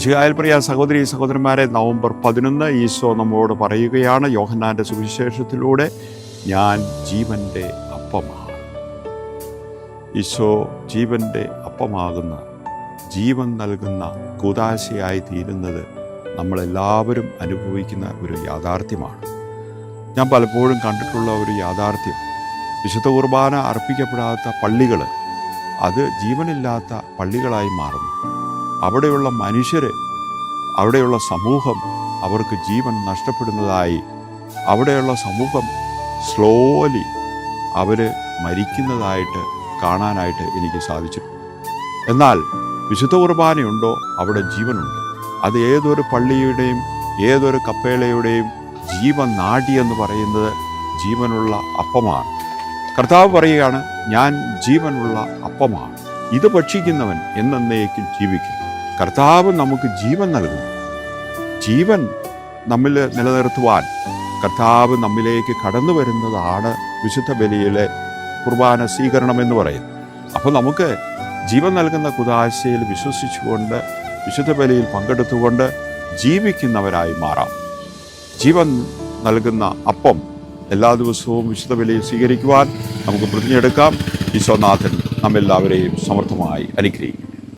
വിശുകായൽ പ്രിയ സഹോദരി സഹോദരന്മാരെ നവംബർ പതിനൊന്ന് ഈശോ നമ്മോട് പറയുകയാണ്. യോഹന്നാന്റെ സുവിശേഷത്തിലൂടെ ഞാൻ ജീവന്റെ അപ്പമാണ്. ഈശോ ജീവന്റെ അപ്പമാകുന്ന ജീവൻ നൽകുന്ന കുതാശയായി തീരുന്നത് നമ്മളെല്ലാവരും അനുഭവിക്കുന്ന ഒരു യാഥാർത്ഥ്യമാണ്. ഞാൻ പലപ്പോഴും കണ്ടിട്ടുള്ള ഒരു യാഥാർത്ഥ്യം. വിശുദ്ധ കുർബാന അർപ്പിക്കപ്പെടാത്ത പള്ളികൾ അത് ജീവനില്ലാത്ത പള്ളികളായി മാറുന്നു. അവിടെയുള്ള മനുഷ്യരെ അവിടെയുള്ള സമൂഹം അവർക്ക് ജീവൻ നഷ്ടപ്പെടുന്നതായി. അവിടെയുള്ള സമൂഹം സ്ലോലി അവർ മരിക്കുന്നതായിട്ട് കാണാനായിട്ട് എനിക്ക് സാധിച്ചിട്ടുണ്ട്. എന്നാൽ വിശുദ്ധ കുർബാനയുണ്ടോ? അവിടെ ജീവനുണ്ട്. അത് ഏതൊരു പള്ളിയുടെയും ഏതൊരു കപ്പേളയുടെയും നാടി എന്ന് പറയുന്നത് ജീവനുള്ള അപ്പമാണ്. കർത്താവ് പറയുകയാണ് ഞാൻ ജീവനുള്ള അപ്പമാണ്. ഇത് ഭക്ഷിക്കുന്നവൻ എന്നേക്കും ജീവിക്കും. കർത്താവ് നമുക്ക് ജീവൻ നൽകുന്നു. ജീവൻ നമ്മിൽ നിലനിർത്തുവാൻ കർത്താവ് നമ്മിലേക്ക് കടന്നു വരുന്നതാണ് വിശുദ്ധ ബലിയിലെ കുർബാന സ്വീകരണം എന്ന് പറയുന്നത്. അപ്പോൾ നമുക്ക് ജീവൻ നൽകുന്ന കുതാശയിൽ വിശ്വസിച്ചുകൊണ്ട് വിശുദ്ധ ബലിയിൽ പങ്കെടുത്തുകൊണ്ട് ജീവിക്കുന്നവരായി മാറാം. ജീവൻ നൽകുന്ന അപ്പം എല്ലാ ദിവസവും വിശുദ്ധ ബലിയിൽ സ്വീകരിക്കുവാൻ നമുക്ക് പ്രതിജ്ഞയെടുക്കാം. വിശ്വനാഥൻ നമ്മെല്ലാവരെയും സമർത്ഥമായി അനുഗ്രഹിക്കും.